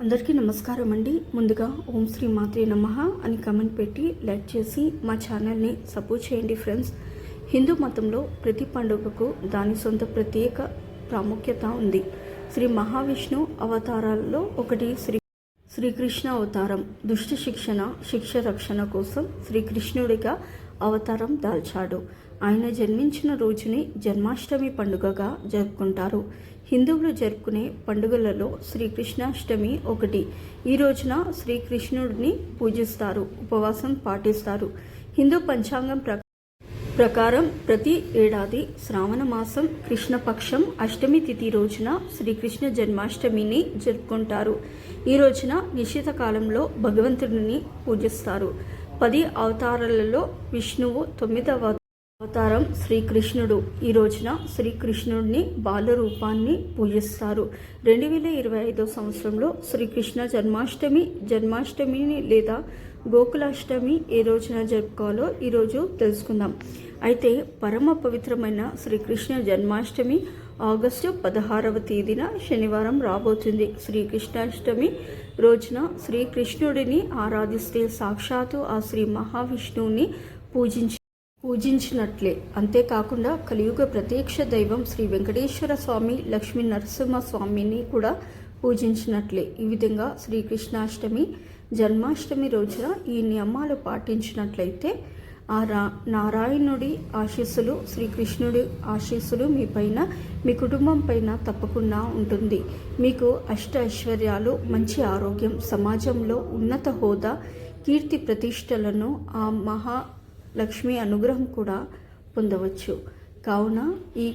అందరికీ నమస్కారం అండి. ముందుగా ఓం శ్రీ మాతృ నమ అని కమెంట్ పెట్టి లైక్ చేసి మా ఛానల్ని సపోర్ట్ చేయండి ఫ్రెండ్స్ హిందూ మతంలో ప్రతి పండుగకు దాని సొంత ప్రత్యేక ప్రాముఖ్యత ఉంది. శ్రీ మహావిష్ణు అవతారాల్లో ఒకటి శ్రీ శ్రీకృష్ణ అవతారం. దుష్ట శిక్షణ శిక్ష రక్షణ కోసం శ్రీకృష్ణుడిగా అవతారం దాల్చాడు. ఆయన జన్మించిన రోజుని జన్మాష్టమి పండుగగా జరుపుకుంటారు. హిందువులు జరుపుకునే పండుగలలో శ్రీకృష్ణాష్టమి ఒకటి. ఈ రోజున శ్రీకృష్ణుడిని పూజిస్తారు ఉపవాసం పాటిస్తారు. హిందూ పంచాంగం ప్ర ప్రకారం ప్రతి ఏడాది శ్రావణ మాసం కృష్ణపక్షం అష్టమి తిథి రోజున శ్రీకృష్ణ జన్మాష్టమిని జరుపుకుంటారు. ఈ రోజున నిశ్చిత కాలంలో భగవంతుడిని పూజిస్తారు. పది అవతారాలలో విష్ణువు తొమ్మిదవ అవతారం శ్రీకృష్ణుడు. ఈ రోజున శ్రీకృష్ణుడిని బాలరూపాన్ని పూజిస్తారు. రెండు వేల ఇరవై ఐదో సంవత్సరంలో శ్రీకృష్ణ జన్మాష్టమి జన్మాష్టమిని లేదా గోకులాష్టమి ఏ రోజున జరుపుకోవాలో ఈరోజు తెలుసుకుందాం. అయితే పరమ పవిత్రమైన శ్రీకృష్ణ జన్మాష్టమి ఆగస్టు పదహారవ తేదీన శనివారం రాబోతుంది. శ్రీకృష్ణాష్టమి రోజున శ్రీకృష్ణుడిని ఆరాధిస్తే సాక్షాత్తు ఆ శ్రీ మహావిష్ణువుని పూజించి పూజించినట్లే. అంతేకాకుండా కలియుగ ప్రత్యక్ష దైవం శ్రీ వెంకటేశ్వర స్వామి లక్ష్మీ నరసింహ స్వామిని కూడా పూజించినట్లే. ఈ విధంగా శ్రీకృష్ణాష్టమి జన్మాష్టమి రోజున ఈ నియమాలు పాటించినట్లయితే ఆ రా నారాయణుడి ఆశీస్సులు శ్రీకృష్ణుడి ఆశీస్సులు మీ పైన మీ కుటుంబం పైన తప్పకుండా ఉంటుంది. మీకు అష్ట ఐశ్వర్యాలు మంచి ఆరోగ్యం సమాజంలో ఉన్నత హోదా కీర్తి ప్రతిష్టలను ఆ మహా లక్ష్మి అనుగ్రహం కూడా పొందవచ్చు. కావున ఈ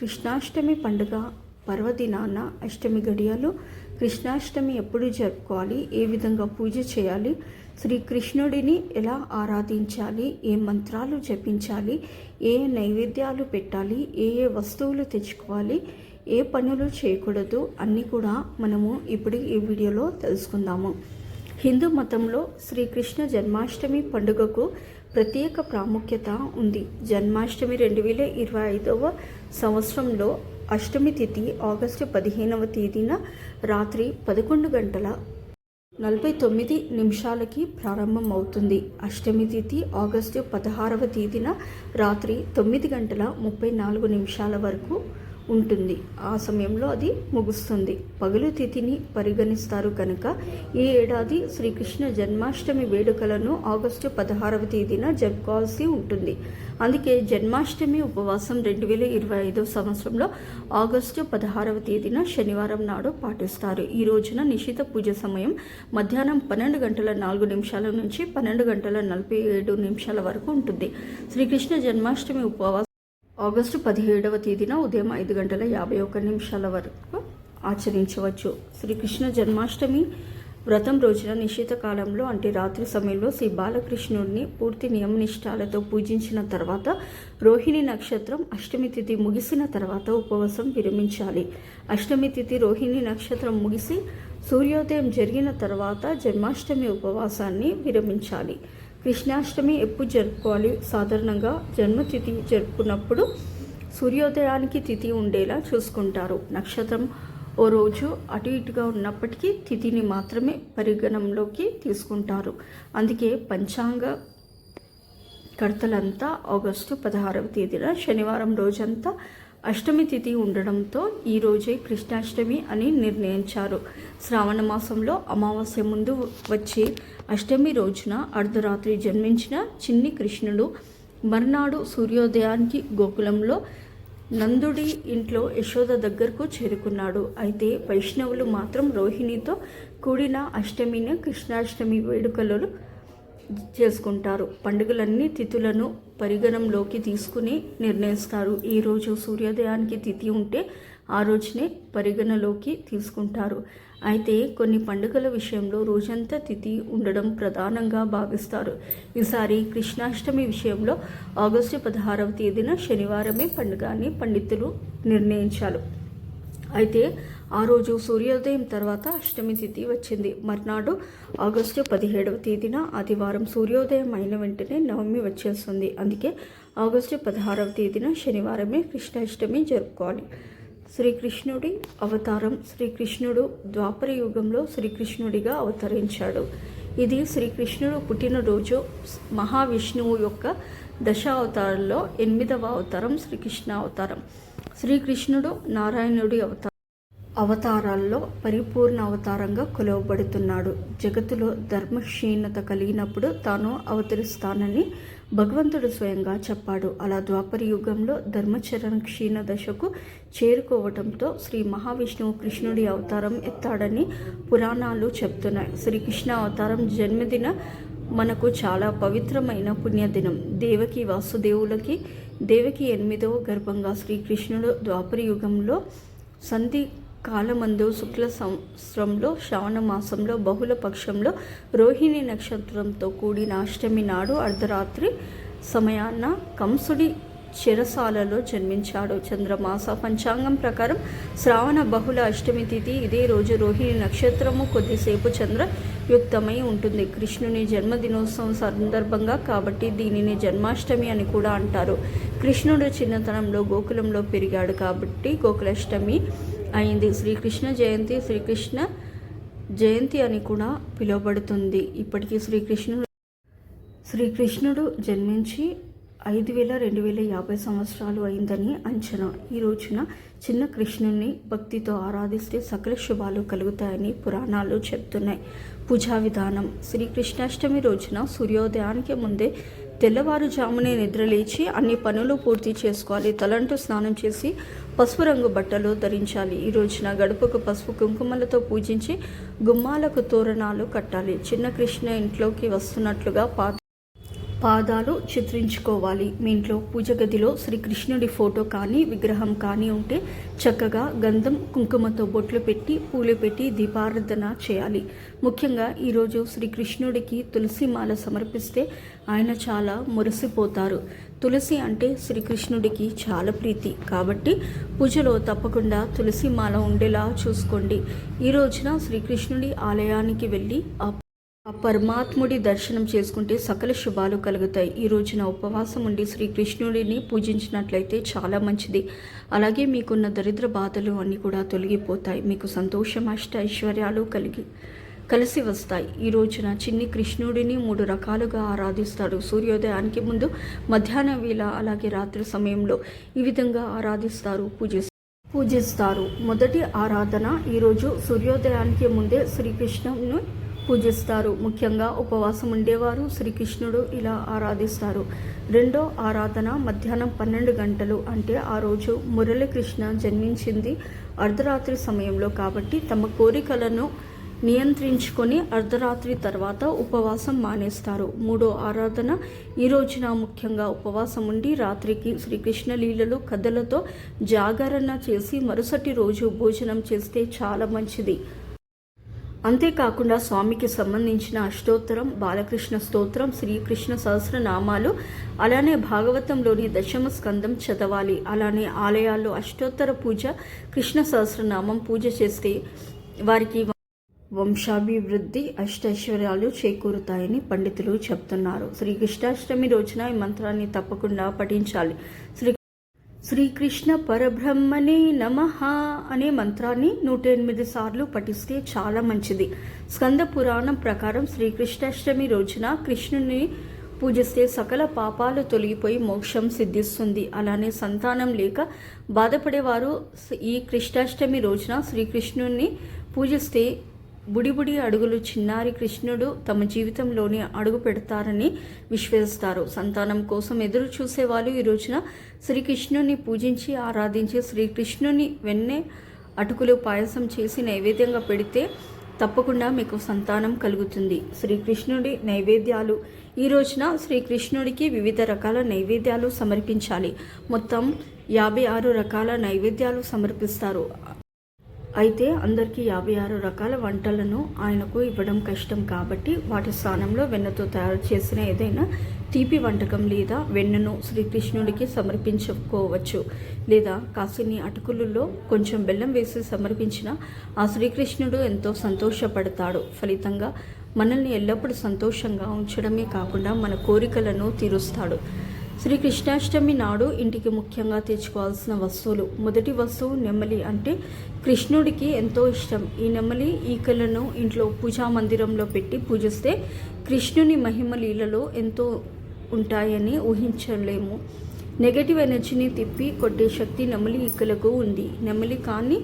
కృష్ణాష్టమి పండుగ పర్వదినాన అష్టమి గడియలు కృష్ణాష్టమి ఎప్పుడు జరుపుకోవాలి? ఏ విధంగా పూజ చేయాలి? శ్రీకృష్ణుడిని ఎలా ఆరాధించాలి? ఏ మంత్రాలు జపించాలి? ఏ నైవేద్యాలు పెట్టాలి? ఏ ఏ వస్తువులు తెచ్చుకోవాలి? ఏ పనులు చేయకూడదు? అన్నీ కూడా మనము ఇప్పుడు ఈ వీడియోలో తెలుసుకుందాము. హిందూ మతంలో శ్రీకృష్ణ జన్మాష్టమి పండుగకు ప్రత్యేక ప్రాముఖ్యత ఉంది. జన్మాష్టమి రెండు వేల ఇరవై ఐదవ సంవత్సరంలో అష్టమి తిథి ఆగస్టు పదిహేనవ తేదీన రాత్రి పదకొండు గంటల నలభై తొమ్మిది నిమిషాలకి ప్రారంభం అవుతుంది అష్టమి తిథి ఆగస్టు పదహారవ తేదీన రాత్రి తొమ్మిది గంటల ముప్పై నాలుగు నిమిషాల వరకు ఉంటుంది. ఆ సమయంలో అది ముగుస్తుంది. పగులు తిథిని పరిగణిస్తారు కనుక ఈ ఏడాది శ్రీకృష్ణ జన్మాష్టమి వేడుకలను ఆగస్టు పదహారవ తేదీన జరుపుకోవాల్సి ఉంటుంది. అందుకే జన్మాష్టమి ఉపవాసం రెండు వేల ఇరవై ఐదో సంవత్సరంలో ఆగస్టు పదహారవ తేదీన శనివారం నాడు పాటిస్తారు. ఈ రోజున నిషిత పూజ సమయం మధ్యాహ్నం పన్నెండు గంటల నాలుగు నిమిషాల నుంచి పన్నెండు గంటల నలభై ఏడు నిమిషాల వరకు ఉంటుంది. శ్రీకృష్ణ జన్మాష్టమి ఉపవాసం ఆగస్టు పదిహేడవ తేదీన ఉదయం ఐదు గంటల యాభై ఒక్క నిమిషాల వరకు ఆచరించవచ్చు. శ్రీకృష్ణ జన్మాష్టమి వ్రతం రోజున నిశ్చిత కాలంలో అంటే రాత్రి సమయంలో శ్రీ బాలకృష్ణుడిని పూర్తి నియమనిష్టాలతో పూజించిన తర్వాత రోహిణి నక్షత్రం అష్టమి తిథి ముగిసిన తర్వాత ఉపవాసం విరమించాలి. అష్టమి తిథి రోహిణి నక్షత్రం ముగిసి సూర్యోదయం జరిగిన తర్వాత జన్మాష్టమి ఉపవాసాన్ని విరమించాలి. కృష్ణాష్టమి ఎప్పుడు జరుపుకోవాలి? సాధారణంగా జన్మతిథి జరుపుకున్నప్పుడు సూర్యోదయానికి తిథి ఉండేలా చూసుకుంటారు. నక్షత్రం ఓ రోజు అటు ఇటుగా ఉన్నప్పటికీ తిథిని మాత్రమే పరిగణంలోకి తీసుకుంటారు. అందుకే పంచాంగ కర్తలంతా ఆగస్టు పదహారవ తేదీన శనివారం రోజంతా అష్టమి తిథి ఉండడంతో ఈరోజే కృష్ణాష్టమి అని నిర్ణయించారు. శ్రావణ మాసంలో అమావాస్య ముందు వచ్చే అష్టమి రోజున అర్ధరాత్రి జన్మించిన చిన్ని కృష్ణుడు మర్నాడు సూర్యోదయానికి గోకులంలో నందుడి ఇంట్లో యశోద దగ్గరకు చేరుకున్నాడు. అయితే వైష్ణవులు మాత్రం రోహిణితో కూడిన అష్టమిని కృష్ణాష్టమి వేడుకలలో చేసుకుంటారు. పండుగలన్నీ తిథులను పరిగణంలోకి తీసుకుని నిర్ణయిస్తారు. ఈరోజు సూర్యోదయానికి తిథి ఉంటే ఆ రోజునే పరిగణలోకి తీసుకుంటారు. అయితే కొన్ని పండుగల విషయంలో రోజంతా తిథి ఉండడం ప్రధానంగా భావిస్తారు. ఈసారి కృష్ణాష్టమి విషయంలో ఆగస్టు పదహారవ తేదీన శనివారమే పండుగ అని పండితులు నిర్ణయించారు. అయితే ఆ రోజు సూర్యోదయం తర్వాత అష్టమి తిథి వచ్చింది. మర్నాడు ఆగస్టు పదిహేడవ తేదీన ఆదివారం సూర్యోదయం అయిన వెంటనే నవమి వచ్చేస్తుంది. అందుకే ఆగస్టు పదహారవ తేదీన శనివారమే కృష్ణాష్టమి జరుపుకోవాలి. శ్రీకృష్ణుడి అవతారం శ్రీకృష్ణుడు ద్వాపర యుగంలో శ్రీకృష్ణుడిగా అవతరించాడు. ఇది శ్రీకృష్ణుడు పుట్టినరోజు మహావిష్ణువు యొక్క దశ అవతారంలో ఎనిమిదవ అవతారం శ్రీకృష్ణ అవతారం శ్రీకృష్ణుడు నారాయణుడి అవతారం. అవతారాల్లో పరిపూర్ణ అవతారంగా కొలవబడుతున్నాడు. జగత్తులో ధర్మక్షీణత కలిగినప్పుడు తాను అవతరిస్తానని భగవంతుడు స్వయంగా చెప్పాడు. అలా ద్వాపర యుగంలో ధర్మచరణ క్షీణ దశకు చేరుకోవటంతో శ్రీ మహావిష్ణువు కృష్ణుడి అవతారం ఎత్తాడని పురాణాలు చెప్తున్నాయి. శ్రీకృష్ణ అవతారం జన్మదిన మనకు చాలా పవిత్రమైన పుణ్యదినం. దేవకి వాసుదేవులకి దేవకి ఎనిమిదవ గర్భంగా శ్రీకృష్ణుడు ద్వాపర యుగంలో సంధి కాలమందు శుక్ల సంవత్సరంలో శ్రావణ మాసంలో బహుళ పక్షంలో రోహిణి నక్షత్రంతో కూడిన అష్టమి నాడు అర్ధరాత్రి సమయాన కంసుడి చెరసాలలో జన్మించాడు. చంద్రమాస పంచాంగం ప్రకారం శ్రావణ బహుళ అష్టమి తిథి ఇదే రోజు రోహిణి నక్షత్రము. కొద్దిసేపు చంద్ర యుక్తమై ఉంటుంది. కృష్ణుని జన్మదినోత్సవం సందర్భంగా కాబట్టి దీనిని జన్మాష్టమి అని కూడా అంటారు. కృష్ణుడు చిన్నతనంలో గోకులంలో పెరిగాడు కాబట్టి గోకులాష్టమి అయింది. శ్రీకృష్ణ జయంతి శ్రీకృష్ణ జయంతి అని కూడా పిలువబడుతుంది. ఇప్పటికీ శ్రీకృష్ణుడు శ్రీకృష్ణుడు జన్మించి ఐదు వేల రెండు వేల యాభై సంవత్సరాలు అయిందని అంచనా. ఈ రోజున చిన్న కృష్ణుని భక్తితో ఆరాధిస్తే సకల శుభాలు కలుగుతాయని పురాణాలు చెప్తున్నాయి. పూజా విధానం. శ్రీకృష్ణాష్టమి రోజున సూర్యోదయానికి ముందే తెల్లవారుజామునే నిద్రలేచి అన్ని పనులు పూర్తి చేసుకోవాలి. తలంటూ స్నానం చేసి పసుపు రంగు బట్టలు ధరించాలి. ఈ రోజున గడుపుకు పసుపు కుంకుమలతో పూజించి గుమ్మాలకు తోరణాలు కట్టాలి. చిన్న కృష్ణ ఇంట్లోకి వస్తున్నట్లుగా పాత పాదాలు చిత్రించుకోవాలి. మీ ఇంట్లో పూజ గదిలో శ్రీకృష్ణుడి ఫోటో కానీ విగ్రహం కానీ ఉంటే చక్కగా గంధం కుంకుమతో బొట్లు పెట్టి పూలు పెట్టి దీపారాధన చేయాలి. ముఖ్యంగా ఈరోజు శ్రీకృష్ణుడికి తులసి మాల సమర్పిస్తే ఆయన చాలా మురిసిపోతారు. తులసి అంటే శ్రీకృష్ణుడికి చాలా ప్రీతి. కాబట్టి పూజలో తప్పకుండా తులసి మాల ఉండేలా చూసుకోండి. ఈ రోజున శ్రీకృష్ణుడి ఆలయానికి వెళ్ళి ఆ పరమాత్ముడి దర్శనం చేసుకుంటే సకల శుభాలు కలుగుతాయి. ఈ రోజున ఉపవాసం ఉండి శ్రీకృష్ణుడిని పూజించినట్లయితే చాలా మంచిది. అలాగే మీకున్న దరిద్ర బాధలు అన్నీ కూడా తొలగిపోతాయి. మీకు సంతోషం అష్ట ఐశ్వర్యాలు కలిగి కలిసి వస్తాయి. ఈ రోజున చిన్ని కృష్ణుడిని మూడు రకాలుగా ఆరాధిస్తాడు. సూర్యోదయానికి ముందు మధ్యాహ్న వేళ అలాగే రాత్రి సమయంలో ఈ విధంగా ఆరాధిస్తారు పూజిస్తారు పూజిస్తారు. మొదటి ఆరాధన ఈరోజు సూర్యోదయానికి ముందే శ్రీకృష్ణుని పూజిస్తారు. ముఖ్యంగా ఉపవాసం ఉండేవారు. శ్రీకృష్ణుడు ఇలా ఆరాధిస్తారు. రెండో ఆరాధన మధ్యాహ్నం పన్నెండు గంటలు అంటే ఆ రోజు మురళీకృష్ణ జన్మించింది అర్ధరాత్రి సమయంలో కాబట్టి తమ కోరికలను నియంత్రించుకొని అర్ధరాత్రి తర్వాత ఉపవాసం మానేస్తారు. మూడో ఆరాధన ఈ రోజున ముఖ్యంగా ఉపవాసం ఉండి రాత్రికి శ్రీకృష్ణ లీలలు కథలతో జాగరణ చేసి మరుసటి రోజు భోజనం చేస్తే చాలా మంచిది. అంతేకాకుండా స్వామికి సంబంధించిన అష్టోత్తరం బాలకృష్ణ స్తోత్రం శ్రీకృష్ణ సహస్రనామాలు అలానే భాగవతంలోని దశమ స్కందం చదవాలి. అలానే ఆలయాల్లో అష్టోత్తర పూజ కృష్ణ సహస్రనామం పూజ చేస్తే వారికి వంశాభివృద్ధి అష్టైశ్వర్యాలు చేకూరుతాయని పండితులు చెప్తున్నారు. శ్రీకృష్ణాష్టమి రోజున ఈ మంత్రాన్ని తప్పకుండా పఠించాలి. శ్రీ శ్రీకృష్ణ పరబ్రహ్మనే నమ అనే మంత్రాన్ని నూట ఎనిమిది సార్లు పఠిస్తే చాలా మంచిది. స్కంద పురాణం ప్రకారం శ్రీకృష్ణాష్టమి రోజున కృష్ణుని పూజిస్తే సకల పాపాలు తొలగిపోయి మోక్షం సిద్ధిస్తుంది. అలానే సంతానం లేక బాధపడేవారు ఈ కృష్ణాష్టమి రోజున శ్రీకృష్ణుని పూజిస్తే బుడిబుడి అడుగులు చిన్నారి కృష్ణుడు తమ జీవితంలోని అడుగు పెడతారని విశ్వసిస్తారు. సంతానం కోసం ఎదురు చూసేవాళ్ళు ఈ రోజున శ్రీకృష్ణుని పూజించి ఆరాధించి శ్రీకృష్ణుని వెన్నె అటుకులు పాయసం చేసి నైవేద్యంగా పెడితే తప్పకుండా మీకు సంతానం కలుగుతుంది. శ్రీకృష్ణుడి నైవేద్యాలు. ఈ రోజున శ్రీకృష్ణుడికి వివిధ రకాల నైవేద్యాలు సమర్పించాలి. మొత్తం యాభై ఆరు రకాల నైవేద్యాలు సమర్పిస్తారు. అయితే అందరికీ యాభై ఆరు రకాల వంటలను ఆయనకు ఇవ్వడం కష్టం కాబట్టి వాటి స్థానంలో వెన్నతో తయారు చేసిన ఏదైనా తీపి వంటకం లేదా వెన్నను శ్రీకృష్ణుడికి సమర్పించుకోవచ్చు. లేదా కాసిని అటుకులలో కొంచెం బెల్లం వేసి సమర్పించిన ఆ శ్రీకృష్ణుడు ఎంతో సంతోషపడతాడు. ఫలితంగా మనల్ని ఎల్లప్పుడూ సంతోషంగా ఉంచడమే కాకుండా మన కోరికలను తీరుస్తాడు. శ్రీ కృష్ణాష్టమి నాడు ఇంటికి ముఖ్యంగా తెచ్చుకోవాల్సిన వస్తువులు. మొదటి వస్తువు నెమలి అంటే కృష్ణుడికి ఎంతో ఇష్టం. ఈ నెమలి ఈకలను ఇంట్లో పూజా మందిరంలో పెట్టి పూజిస్తే కృష్ణుని మహిమ లీలలో ఎంతో ఉంటాయని ఊహించలేము. నెగటివ్ ఎనర్జీని తిప్పి కొట్టే శక్తి నెమలి ఈకలకు ఉంది. నెమలి కానీ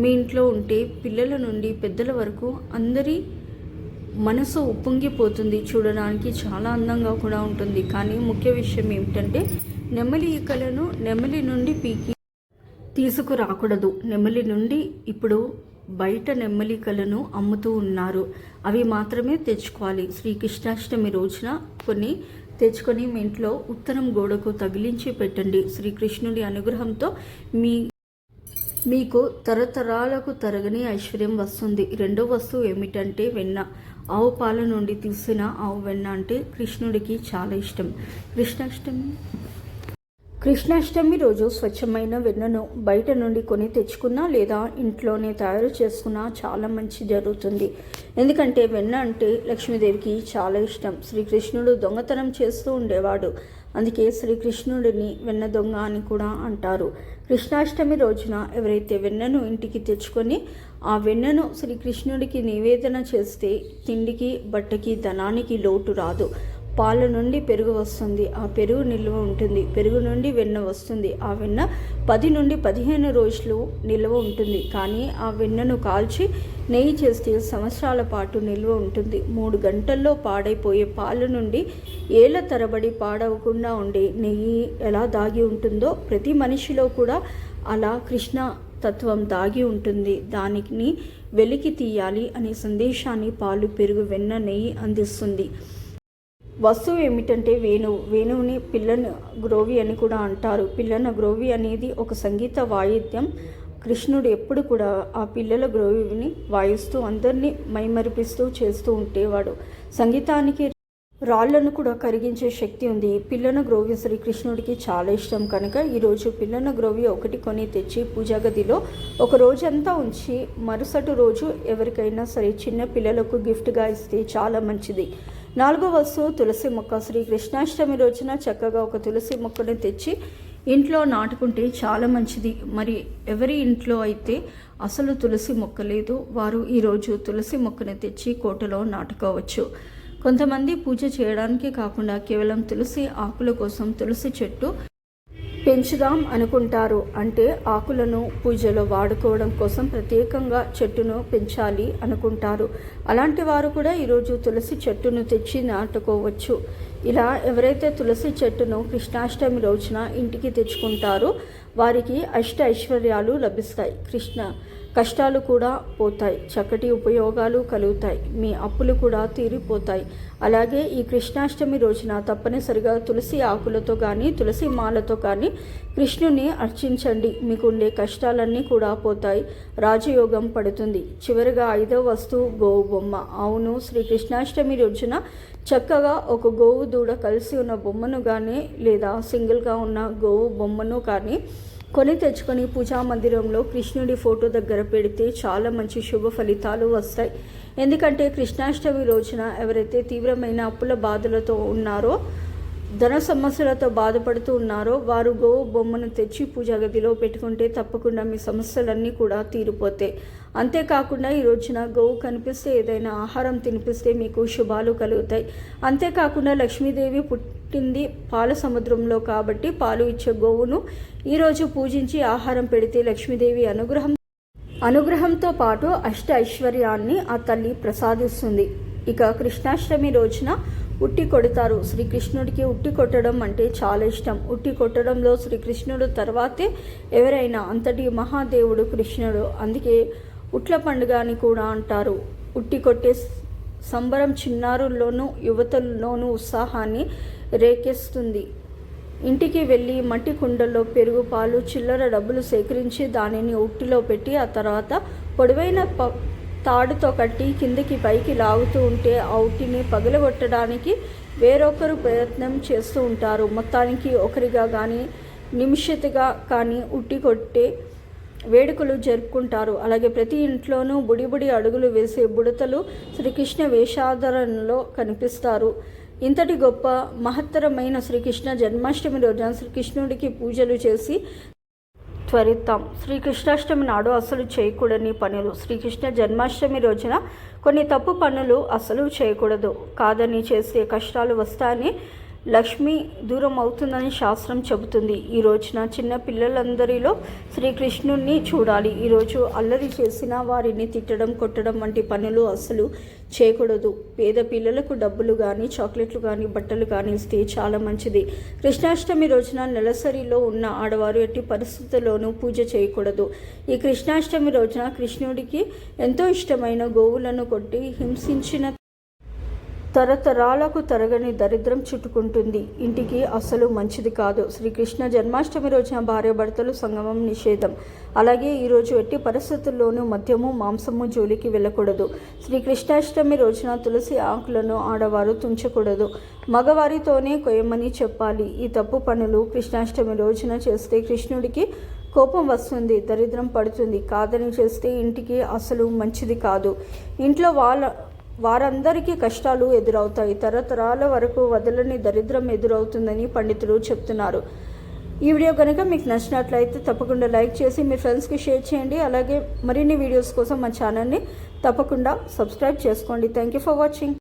మీ ఇంట్లో ఉంటే పిల్లల నుండి పెద్దల వరకు అందరి మనసు ఉప్పొంగిపోతుంది. చూడడానికి చాలా అందంగా కూడా ఉంటుంది. కానీ ముఖ్య విషయం ఏమిటంటే నెమలి ఈకలను నెమలి నుండి పీకి తీసుకురాకూడదు. నెమలి నుండి ఇప్పుడు బయట నెమ్మలికలను అమ్ముతూ ఉన్నారు. అవి మాత్రమే తెచ్చుకోవాలి. శ్రీకృష్ణాష్టమి రోజున కొన్ని తెచ్చుకొని మీ ఇంట్లో ఉత్తరం గోడకు తగిలించి పెట్టండి. శ్రీకృష్ణుడి అనుగ్రహంతో మీ మీకు తరతరాలకు తరగని ఐశ్వర్యం వస్తుంది. రెండో వస్తువు ఏమిటంటే వెన్న. ఆవు పాల నుండి తీసిన ఆవు వెన్న అంటే కృష్ణుడికి చాలా ఇష్టం. కృష్ణాష్టమి. కృష్ణాష్టమి రోజు స్వచ్ఛమైన వెన్నను బయట నుండి కొని తెచ్చుకున్నా లేదా ఇంట్లోనే తయారు చేసుకున్నా చాలా మంచి జరుగుతుంది. ఎందుకంటే వెన్న అంటే లక్ష్మీదేవికి చాలా ఇష్టం. శ్రీకృష్ణుడు దొంగతనం చేస్తూ ఉండేవాడు. అందుకే శ్రీకృష్ణుడిని వెన్న దొంగ అని కూడా అంటారు. కృష్ణాష్టమి రోజున ఎవరైతే వెన్నను ఇంటికి తెచ్చుకొని ఆ వెన్నను శ్రీకృష్ణుడికి నివేదన చేస్తే తిండికి బట్టకి ధనానికి లోటు రాదు. పాల నుండి పెరుగు వస్తుంది. ఆ పెరుగు నిల్వ ఉంటుంది. పెరుగు నుండి వెన్న వస్తుంది. ఆ వెన్న పది నుండి పదిహేను రోజులు నిల్వ ఉంటుంది. కానీ ఆ వెన్నను కాల్చి నెయ్యి చేస్తే సంవత్సరాల పాటు నిల్వ ఉంటుంది. మూడు గంటల్లో పాడైపోయే పాలు నుండి ఏళ్ళ తరబడి పాడవకుండా ఉండే నెయ్యి ఎలా దాగి ఉంటుందో ప్రతి మనిషిలో కూడా అలా కృష్ణ తత్వం దాగి ఉంటుంది. దానిని వెలికి తీయాలి అనే సందేశాన్ని పాలు పెరుగు వెన్న నెయ్యి అందిస్తుంది. వస్తువు ఏమిటంటే వేణువు వేణువుని పిల్లన గ్రోవి అని కూడా అంటారు. పిల్లన గ్రోవి అనేది ఒక సంగీత వాయిద్యం. కృష్ణుడు ఎప్పుడు కూడా ఆ పిల్లల గ్రోవిని వాయిస్తూ అందరినీ మైమరిపిస్తూ చేస్తూ ఉండేవాడు. సంగీతానికి రాళ్ళను కూడా కరిగించే శక్తి ఉంది. పిల్లన గ్రోవి శ్రీకృష్ణుడికి చాలా ఇష్టం. కనుక ఈరోజు పిల్లన గ్రోవి ఒకటి కొని తెచ్చి పూజా గదిలో ఒక రోజంతా ఉంచి మరుసటి రోజు ఎవరికైనా సరే చిన్న పిల్లలకు గిఫ్ట్గా ఇస్తే చాలా మంచిది. నాలుగో వస్తువు తులసి మొక్క. శ్రీ కృష్ణాష్టమి రోజున చక్కగా ఒక తులసి మొక్కను తెచ్చి ఇంట్లో నాటుకుంటే చాలా మంచిది. మరి ఎవరి ఇంట్లో అయితే అసలు తులసి మొక్క లేదు వారు ఈరోజు తులసి మొక్కను తెచ్చి కోటలో నాటుకోవచ్చు. కొంతమంది పూజ చేయడానికి కాకుండా కేవలం తులసి ఆకుల కోసం తులసి చెట్టు పెంచుదాం అనుకుంటారు. అంటే ఆకులను పూజలో వాడుకోవడం కోసం ప్రత్యేకంగా చెట్టును పెంచాలి అనుకుంటారు. అలాంటి వారు కూడా ఈరోజు తులసి చెట్టును తెచ్చి నాటుకోవచ్చు. ఇలా ఎవరైతే తులసి చెట్టును కృష్ణాష్టమి రోజున ఇంటికి తెచ్చుకుంటారో వారికి అష్ట ఐశ్వర్యాలు లభిస్తాయి. కృష్ణ కష్టాలు కూడా పోతాయి. చక్కటి ఉపయోగాలు కలుగుతాయి. మీ అప్పులు కూడా తీరిపోతాయి. అలాగే ఈ కృష్ణాష్టమి రోజున తప్పనిసరిగా తులసి ఆకులతో కానీ తులసి మాలతో కానీ కృష్ణుని అర్చించండి. మీకు ఉండే కష్టాలన్నీ కూడా పోతాయి. రాజయోగం పడుతుంది. చివరిగా ఐదవ వస్తువు గోవు బొమ్మ. అవును శ్రీ కృష్ణాష్టమి రోజున చక్కగా ఒక గోవు దూడ కలిసి ఉన్న బొమ్మను కానీ లేదా సింగిల్గా ఉన్న గోవు బొమ్మను కానీ కొని తెచ్చుకొని పూజా మందిరంలో కృష్ణుడి ఫోటో దగ్గర పెడితే చాలా మంచి శుభ ఫలితాలు వస్తాయి. ఎందుకంటే కృష్ణాష్టమి రోజున ఎవరైతే తీవ్రమైన అప్పుల బాధలతో ఉన్నారో ధన సమస్యలతో బాధపడుతూ ఉన్నారో వారు గోవు బొమ్మను తెచ్చి పూజా గదిలో పెట్టుకుంటే తప్పకుండా మీ సమస్యలన్నీ కూడా తీరిపోతాయి. అంతేకాకుండా ఈ రోజున గోవు కనిపిస్తే ఏదైనా ఆహారం తినిపిస్తే మీకు శుభాలు కలుగుతాయి. అంతేకాకుండా లక్ష్మీదేవి పుట్టింది పాల సముద్రంలో కాబట్టి పాలు ఇచ్చే గోవును ఈరోజు పూజించి ఆహారం పెడితే లక్ష్మీదేవి అనుగ్రహం అనుగ్రహంతో పాటు అష్ట ఐశ్వర్యాన్ని ఆ తల్లి ప్రసాదిస్తుంది. ఇక కృష్ణాష్టమి రోజున ఉట్టి కొడతారు. శ్రీకృష్ణుడికి ఉట్టి కొట్టడం అంటే చాలా ఇష్టం. ఉట్టి కొట్టడంలో శ్రీకృష్ణుడు తర్వాతే ఎవరైనా అంతటి మహాదేవుడు కృష్ణుడు. అందుకే ఉట్ల పండుగ అని కూడా అంటారు. ఉట్టి కొట్టే సంబరం చిన్నారుల్లోనూ యువతల్లోనూ ఉత్సాహాన్ని రేకెస్తుంది. ఇంటికి వెళ్ళి మట్టి కుండల్లో పెరుగు పాలు చిల్లర డబ్బులు సేకరించి దానిని ఉట్టిలో పెట్టి ఆ తర్వాత పొడవైన ప తాడుతో కట్టి కిందికి పైకి లాగుతూ ఉంటే ఆ ఉట్టిని పగలగొట్టడానికి వేరొకరు ప్రయత్నం చేస్తూ ఉంటారు. మొత్తానికి ఒకరిగా కానీ నిమిషతిగా కానీ ఉట్టి కొట్టే వేడుకలు జరుపుకుంటారు. అలాగే ప్రతి ఇంట్లోనూ బుడిబుడి అడుగులు వేసే బుడతలు శ్రీకృష్ణ వేషాధరణలో కనిపిస్తారు. ఇంతటి గొప్ప మహత్తరమైన శ్రీకృష్ణ జన్మాష్టమి రోజున శ్రీకృష్ణుడికి పూజలు చేసి త్వరితాం. శ్రీకృష్ణాష్టమి నాడు అసలు చేయకూడని పనులు. శ్రీకృష్ణ జన్మాష్టమి రోజున కొన్ని తప్పు పనులు అసలు చేయకూడదు. కాదని చేస్తే కష్టాలు వస్తాయని లక్ష్మి దూరం అవుతుందని శాస్త్రం చెబుతుంది. ఈ రోజున చిన్న పిల్లలందరిలో శ్రీకృష్ణుణ్ణి చూడాలి. ఈరోజు అల్లరి చేసిన వారిని తిట్టడం కొట్టడం వంటి పనులు అసలు చేయకూడదు. పేద పిల్లలకు డబ్బులు కానీ చాక్లెట్లు కానీ బట్టలు కానీ ఇస్తే చాలా మంచిది. కృష్ణాష్టమి రోజున నెలసరిలో ఉన్న ఆడవారు ఎట్టి పరిస్థితుల్లోనూ పూజ చేయకూడదు. ఈ కృష్ణాష్టమి రోజున కృష్ణుడికి ఎంతో ఇష్టమైన గోవులను కొట్టి హింసించిన తరతరాలకు తరగని దరిద్రం చుట్టుకుంటుంది. ఇంటికి అసలు మంచిది కాదు. శ్రీకృష్ణ జన్మాష్టమి రోజున భార్యాభర్తలు సంగమం నిషేధం. అలాగే ఈరోజు ఎట్టి పరిస్థితుల్లోనూ మద్యము మాంసము జోలికి వెళ్ళకూడదు. శ్రీకృష్ణాష్టమి రోజున తులసి ఆకులను ఆడవారు తుంచకూడదు. మగవారితోనే కొయ్యమని చెప్పాలి. ఈ తప్పు పనులు కృష్ణాష్టమి రోజున చేస్తే కృష్ణుడికి కోపం వస్తుంది దరిద్రం పడుతుంది. కాదని చేస్తే ఇంటికి అసలు మంచిది కాదు. ఇంట్లో వాళ్ళ వారందరికీ కష్టాలు ఎదురవుతాయి. తరతరాల వరకు వదలని దరిద్రం ఎదురవుతుందని పండితులు చెప్తున్నారు. ఈ వీడియో కనుక మీకు నచ్చినట్లయితే తప్పకుండా లైక్ చేసి మీ ఫ్రెండ్స్కి షేర్ చేయండి. అలాగే మరిన్ని వీడియోస్ కోసం మా ఛానల్ని తప్పకుండా సబ్స్క్రైబ్ చేసుకోండి. Thank you for watching.